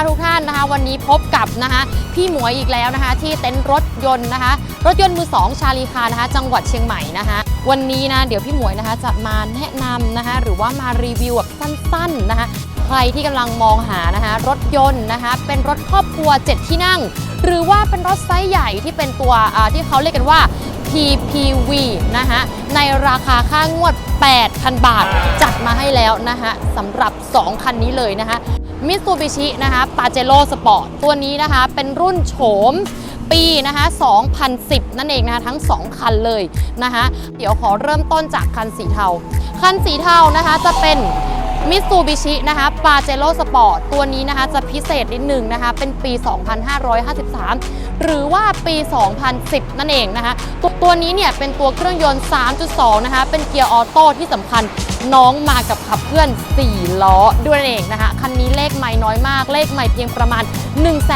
คะทุกท่านนะคะ วันนี้พบกับนะคะพี่หมวยอีกแล้วนะคะ ที่เต็นท์รถยนต์นะคะ รถยนต์มือสองชาลีคานะคะ จังหวัดเชียงใหม่นะคะ วันนี้นะเดี๋ยวพี่หมวยนะคะจะมาแนะนำนะคะ หรือว่ามารีวิวแบบสั้นๆนะคะ ใครที่กำลังมองหานะคะ รถยนต์นะคะ เป็นรถครอบครัว 7 ที่นั่ง หรือว่าเป็นรถไซส์ใหญ่ที่เป็นตัวที่เขาเรียกกันว่า PPV นะคะในราคาค่างวด 8,000 บาท จัดมาให้แล้วนะคะสำหรับ 2 คันนี้เลยนะคะมิตซูบิชินะคะปาเจโร่สปอร์ตตัวนี้นะคะเป็นรุ่นโฉมปีนะคะ2010 นั่นเองนะคะทั้ง 2 คันเลยนะคะเดี๋ยวขอเริ่มต้นจากคันสีเทา คันสีเทานะคะจะเป็น มิตซูบิชินะคะปาเจโร่สปอร์ตตัวนี้นะคะจะพิเศษนิดนึงนะคะ เป็นปี 2553 หรือว่าปี 2010 นั่นเองนะคะ ตัวตัวนี้เนี่ยเป็นตัวเครื่องยนต์ 3.2 นะคะ เป็นเกียร์ออโต้ที่สำคัญน้องมากับขับเคลื่อน 4 ล้อด้วยนั่นเองนะคะ คันนี้เลขใหม่น้อยมาก เลขใหม่เพียงประมาณ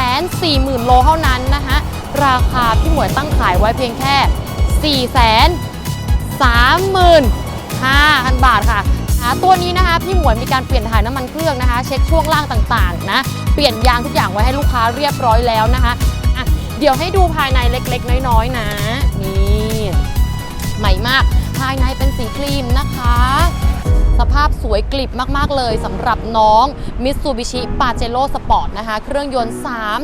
140,000 โลเท่านั้นนะคะราคาพี่หมวยตั้งขายไว้เพียงแค่ 4 35,000บาทค่ะ ตัวนี้นะคะพี่หมวยมีการเปลี่ยนถ่ายน้ำมันเครื่องนะคะ เช็คช่วงล่างต่างๆนะเปลี่ยนยางทุกอย่างไว้ให้ลูกค้าเรียบร้อยแล้วนะคะอะเดี๋ยวให้ดูภายในเล็กๆ น้อยๆนะ ภาพสวยกลิบมาก ๆ เลยสำหรับน้อง Mitsubishi Pajero Sport นะคะ เครื่องยนต์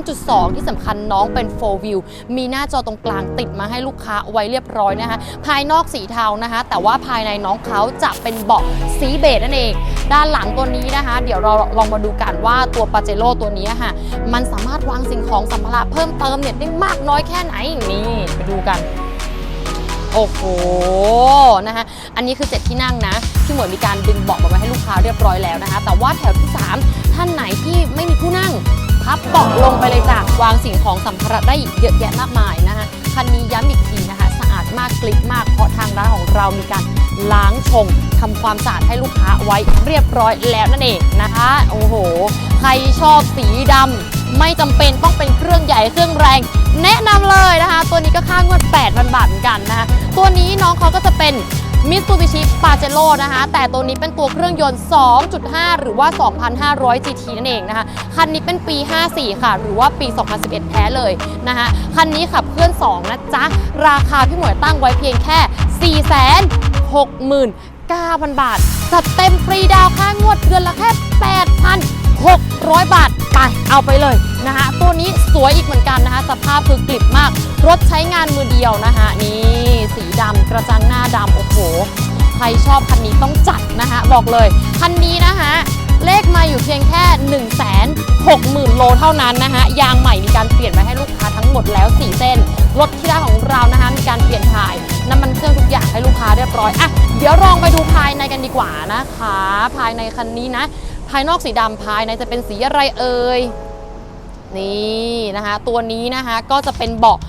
3.2 ที่สำคัญน้องเป็น 4 wheel มีหน้าจอตรงกลางติดมาให้ลูกค้าไว้เรียบร้อยนะคะ ภายนอกสีเทานะคะ แต่ว่าภายในน้องเขาจะเป็นเบาะสีเบจนั่นเอง ด้านหลังตัวนี้นะคะ เดี๋ยวเราลองมาดูกันว่าตัว Pajero ตัวนี้ค่ะ มันสามารถวางสิ่งของสัมภาระเพิ่มเติมเนี่ยได้มากน้อยแค่ไหนนี่ไปดูกัน โอ้โหนะคะอันนี้คือ7ที่นั่งนะพี่หมวยมีการดึงเบาะมาไว้ให้ลูกค้าเรียบร้อยแล้วนะคะ แต่ว่าแถวที่ 3 ท่านไหนที่ไม่มีผู้นั่งพับเบาะลงไปเลยจ้ะวางสิ่งของสัมภาระได้อีกเยอะแยะมากมายนะคะคันนี้ย้ำอีกทีนะคะ สะอาดมากกลิบมากเพราะทางร้านของเรามีการล้างชงทำความสะอาดให้ลูกค้าไว้เรียบร้อยแล้วนั่นเองนะคะ โอ้โห ใครชอบสีดำ ไม่จำเป็นต้องเป็นเครื่องใหญ่เครื่องแรง แนะนำเลยนะคะ ตัวนี้ก็ค่างวด8,000บาทเหมือนกันนะคะตัวนี้น้องเขาก็จะเป็น Mitsubishi Pajero นะคะ แต่ตัวนี้เป็นตัวเครื่องยนต์ 2.5 หรือว่า 2,500 GT นั่นเองนะคะ คันนี้เป็นปี 54 ค่ะ หรือว่าปี 2011 แท้เลยนะคะ คันนี้ขับเคลื่อน 2 นะจ๊ะ ราคาพี่หมวยตั้งไว้เพียงแค่ 469,000 บาท จัดเต็มฟรีดาวค่างวดเดือนละแค่ 8,000 600 บาทไปเอาไปเลยนะคะตัวนี้สวยอีกเหมือนกันนะคะสภาพคือกลิบมาก รถใช้งานมือเดียวนะคะนี่สีดำกระจังหน้าดำโอ้โหใครชอบคันนี้ต้องจัดนะคะบอกเลยคันนี้นะคะเลขมาอยู่เพียงแค่ 1 6 0 0 0 0 โลเท่านั้นนะคะยางใหม่มีการเปลี่ยนมาให้ลูกค้าทั้งหมดแล้ว 4 เส้น รถที่ร้านของเรานะคะมีการเปลี่ยนถ่ายน้ำมันเครื่องทุกอย่างให้ลูกค้าเรียบร้อยอะเดี๋ยวลองไปดูภายในกันดีกว่านะคะ ภายในคันนี้นะ ภายนอกสีดำภายในจะเป็นสีอะไรเอ่ยนี่นะคะ ตัวนี้นะคะก็จะเป็นเบาะ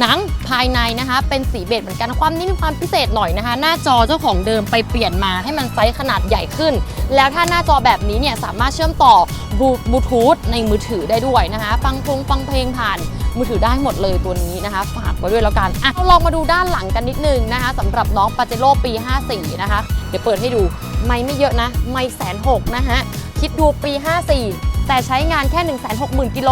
หนังภายในนะคะ เป็นสีเบจเหมือนกันความนี้มีความพิเศษหน่อยนะคะ หน้าจอเจ้าของเดิมไปเปลี่ยนมาให้มันไซส์ขนาดใหญ่ขึ้น แล้วถ้าหน้าจอแบบนี้เนี่ยสามารถเชื่อมต่อบลูทูธในมือถือได้ด้วยนะคะ ฟังพงฟังเพลงผ่านมือถือได้หมดเลยตัวนี้นะคะ ฝากไว้ด้วยแล้วกันอะเราลองมาดูด้านหลังกันนิดนึงนะคะสำหรับน้องปาเจโร่ปี 54 นะคะ เดี๋ยวเปิดให้ดู ไม่ไม่เยอะนะ ไม่แสนหกนะฮะ คิดดูปี 54 แต่ใช้งานแค่ 160,000กิโล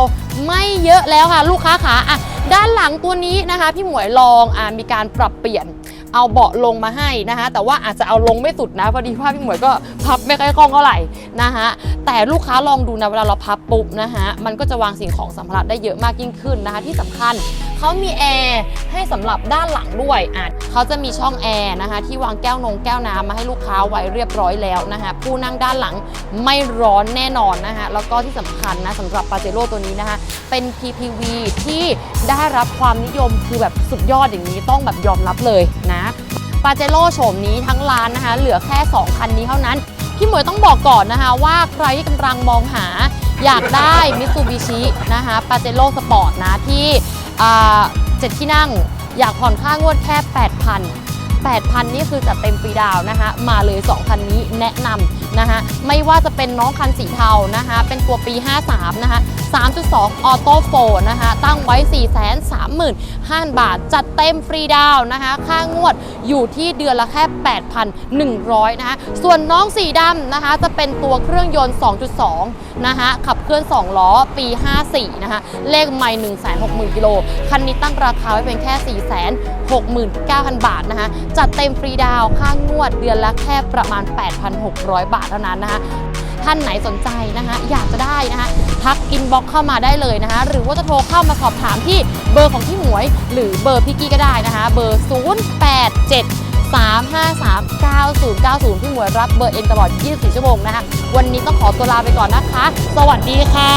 ไม่เยอะแล้วค่ะ ลูกค้าขาอะด้านหลังตัวนี้นะคะ พี่หมวยลองอ่ามีการปรับเปลี่ยน เอาเบาะลงมาให้นะคะแต่ว่าอาจจะเอาลงไม่สุดนะพอดีว่าพี่หมวยก็พับไม่ค่อยคล่องเท่าไหร่นะคะแต่ลูกค้าลองดูนะเวลาเราพับปุ๊บนะคะมันก็จะวางสิ่งของสัมภาระได้เยอะมากยิ่งขึ้นนะคะที่สำคัญเขามีแอร์ให้สำหรับด้านหลังด้วยอะเขาจะมีช่องแอร์นะคะที่วางแก้วนงแก้วน้ำมาให้ลูกค้าไว้เรียบร้อยแล้วนะคะผู้นั่งด้านหลังไม่ร้อนแน่นอนนะคะแล้วก็ที่สำคัญนะสำหรับปาเจโร่ตัวนี้นะคะเป็น PPV ที่ได้รับความนิยมคือแบบสุดยอดอย่างนี้ต้องแบบยอมรับเลยนะ ปาเจโร่โฉมนี้ทั้งร้านนะคะ เหลือแค่ 2 คันนี้เท่านั้น พี่หมวยต้องบอกก่อนนะคะว่าใครที่กำลังมองหาอยากได้มิตซูบิชินะคะปาเจโร่สปอร์ตนะที่เจ็ดที่นั่ง อยากผ่อนค่างวดแค่ 8,000 8,000 นี่คือจัดเต็มฟรีดาวนะคะ มาเลย 2 คันนี้แนะนำนะคะ ไม่ว่าจะเป็นน้องคันสีเทานะคะ เป็นตัวปี 53 นะคะ 3.2 ออโต้โฟนะคะ ตั้งไว้ 435,000 บาท จัดเต็มฟรีดาวน์นะคะ ค่างวดอยู่ที่เดือนละแค่ 8,100 นะคะ ส่วนน้องสีดำนะคะ จะเป็นตัวเครื่องยนต์ 2.2นะคะขับเคลื่อน 2 ล้อปี 54 นะคะเลขไม่1 6 0 0 0กิโลคันนี้ตั้งราคาไว้เป็นแค่ 469,000 บาทนะคะจัดเต็มฟรีดาวค่างวดเดือนละแค่ประมาณ 8,600 บาทเท่านั้นนะคะท่านไหนสนใจนะคะอยากจะได้นะคะทักอินบ็อกเข้ามาได้เลยนะคะหรือว่าจะโทรเข้ามาสอบถามที่เบอร์ของพี่หมวย หรือเบอร์พี่กี้ก็ได้นะคะเบอร์ 087 9090 พี่หมวยรับเบอร์เองตลอด 24 ชั่วโมงนะคะ วันนี้ต้องขอตัวลาไปก่อนนะคะ สวัสดีค่ะ